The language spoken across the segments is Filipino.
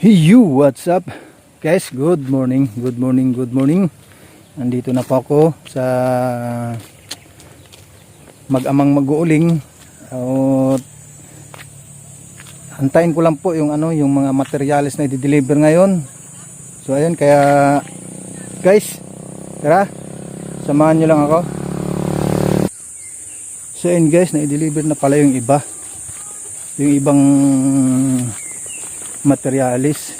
Hey you, what's up? Guys, good morning, good morning, good morning. Nandito na po ako sa mag-amang mag-uuling. At antayin ko lang po yung ano, yung mga materials na i-deliver ngayon. So ayun, kaya guys, tara, samahan nyo lang ako. So ayun guys, na-deliver na pala yung iba. Yung ibang materialis.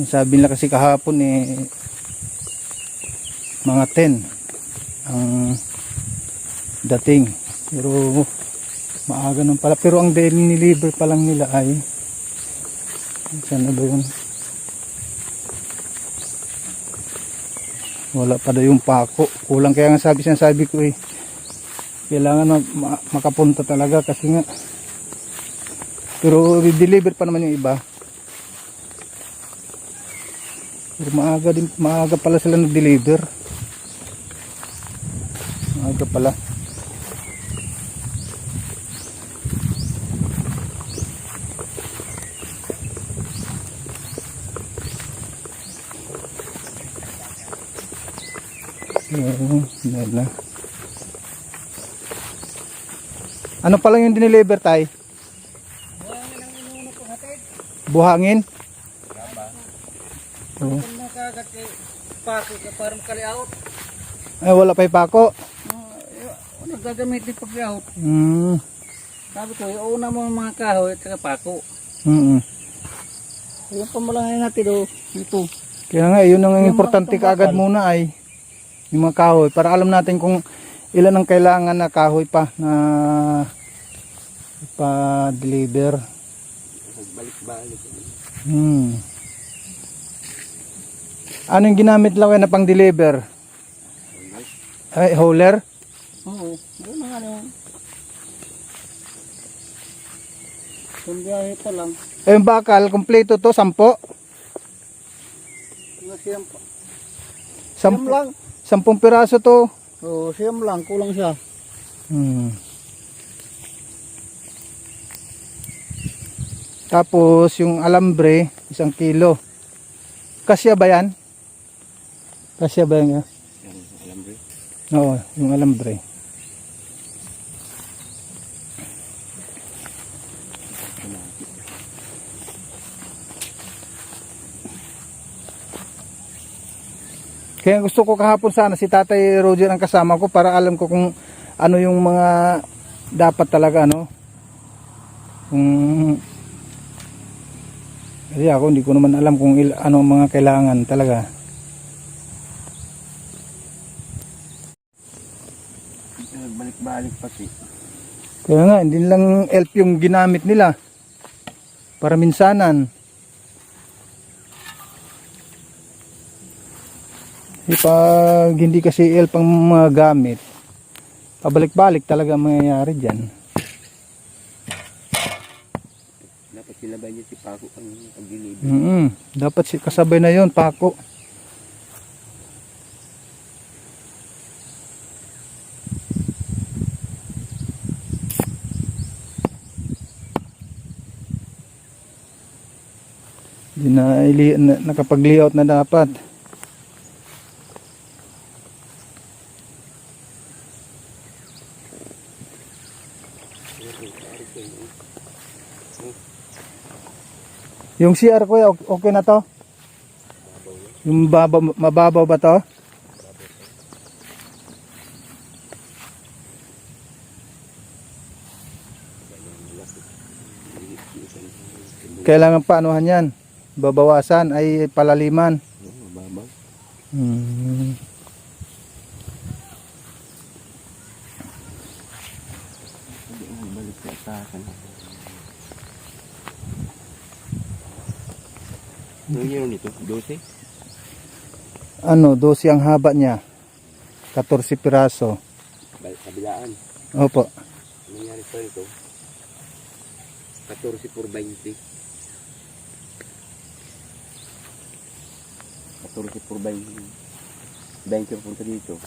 Sabi nila kasi kahapon eh mga 10 ang dating. Pero maaga nung pala. Pero ang deliver pa lang nila ay saan na ba yun? Wala pa daw yung pako. Kulang kaya nga sabi siya sabi ko eh. Kailangan makapunta talaga kasi nga pero i-deliver pa naman yung iba. Pero maaga din, maaga pala sila nag-deliver. Maaga pala. Ano pa lang yung dineliver tayo? Buhangin? Oo. Kay pako ka parang kaliaot. Ay, wala pa yung pako. Ano gagamitin pag kaliaot? Mm. Sabi ko, iuna mo ang mga kahoy at pako. Mm Yung pamalahan natin do, ito. Kaya nga, yun ang Yung importante kaagad muna ay yung mga kahoy. Para alam natin kung ilan ang kailangan na kahoy pa na pa-deliver. Balik-balik. Hmm. Ano yung ginamit lang na pang-deliver? Ay, hauler? Oo, yun ang ano. Kung biyahe pa lang, Eh, yung bakal, kompleto to, sampo? siyam pa. Siyam Sampo, lang. sampung piraso to. Oo, siyam lang, kulang siya. Hmm. Tapos yung alambre, isang kilo. Kasya ba yan? Kasya ba yan? Alambre. Oo, yung alambre. Kaya gusto ko kahapon sana si Tatay Roger ang kasama ko para alam ko kung ano yung mga dapat talaga ano. Kung kasi ako hindi ko naman alam kung il, ano ang mga kailangan talaga. Balik-balik pati. Kaya nga, hindi lang elf yung ginamit nila. Para minsanan. Eh, pag hindi kasi elf ang mga gamit, pabalik-balik talaga ang mangyayari dyan. Dapat sinabay niya si Pako ang pag-deliver. Mm Dapat si- kasabay na yon pako. Di na, na nakapag-layout na dapat. Yung CR ko, ok- okay na to? Yung baba, mababaw ba to? Kailangan paanuhan yan. Babawasan ay palaliman. Mababaw. Hmm. Balik sa. Ano yun? 12? Ano, 12 ang haba niya. 14 piraso. Balik kabilaan. Opo. Ano nangyari pa ito? 14 por 20. 14 por 20. 20 ang punta dito.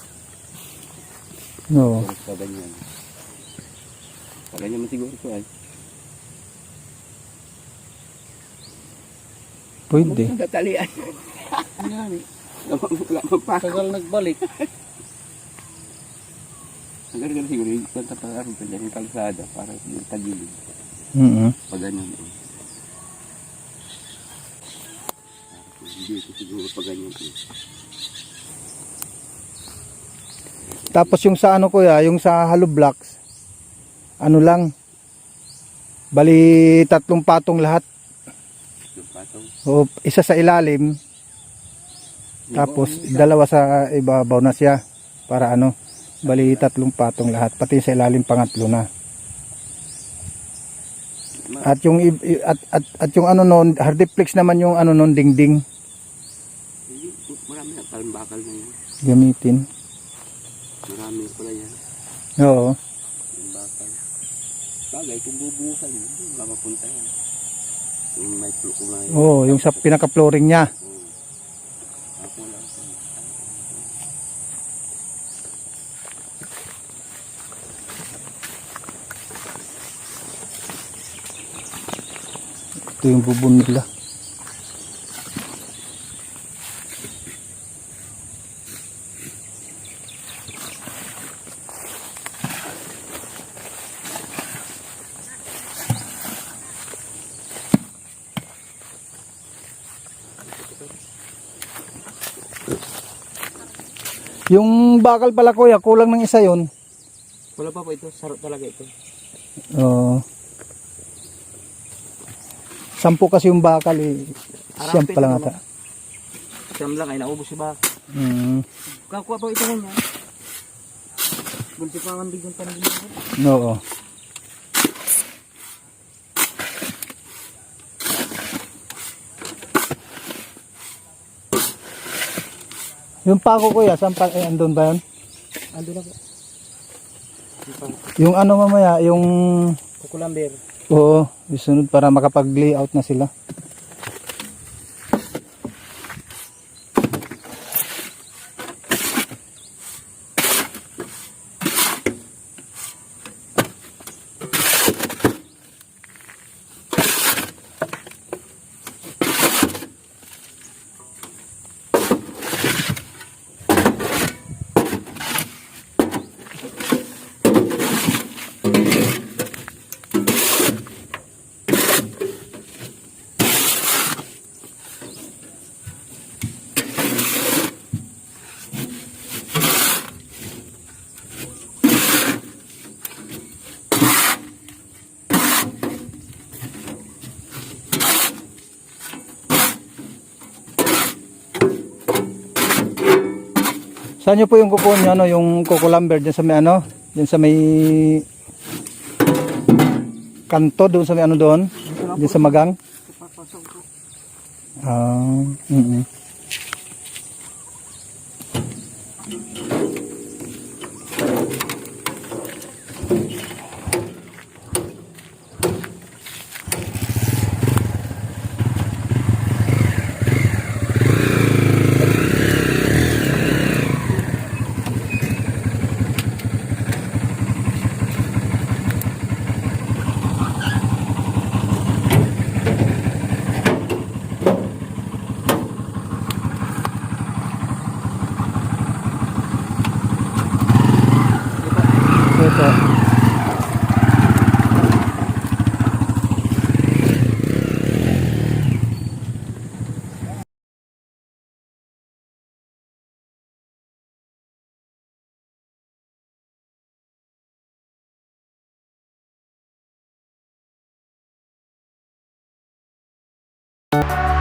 No. Pa ganyan. Pa ganyan man siguro ito ay. Pwede. Natalian. Yan. Wala magpako. Tagal nagbalik. Ang ganda siguro yung kwenta pa dyan yung kalsada para yung tagilid. Mm Pag ganyan. eh. Hindi ko siguro pag ganyan. eh. Tapos yung sa ano kuya, yung sa hollow blocks, ano lang, bali tatlong patong lahat. Patong. O, isa sa ilalim, tapos dalawa sa ibabaw na siya. Para ano, bali tatlong patong lahat. Pati sa ilalim pangatlo na. At yung at, at, at yung ano noon, hardiplex naman yung ano noon dingding Marami na palang bakal na yan. gamitin. Marami pala yan. Oo. Yung bakal. Bagay, kung bubuhusan yun, mapunta yan. Yung may plo ko na yun. Yung sa pinaka-flooring niya. Ito yung bubon nila. Yung bakal pala kuya, kulang ng isa yon. Wala pa po ito. Sarap talaga ito. Oo. Sampu kasi yung bakal eh. Siyam pa lang ata. Siyam lang ay naubos si Bak. Mm. Kakuha pa ito niya. Bunti pa ang bigong tanong dito. Oo. Yung pako kuya, saan pa, eh, andun ba yun? Ando na po. Yung ano mamaya, yung, Kukulamber. oo, isunod para makapag-layout na sila. Saan nyo po yung kuko nyo, ano, yung kukulamber dyan sa may ano, dyan sa may kanto doon sa may ano doon, dyan sa magang. Ah, uh, mm -mm.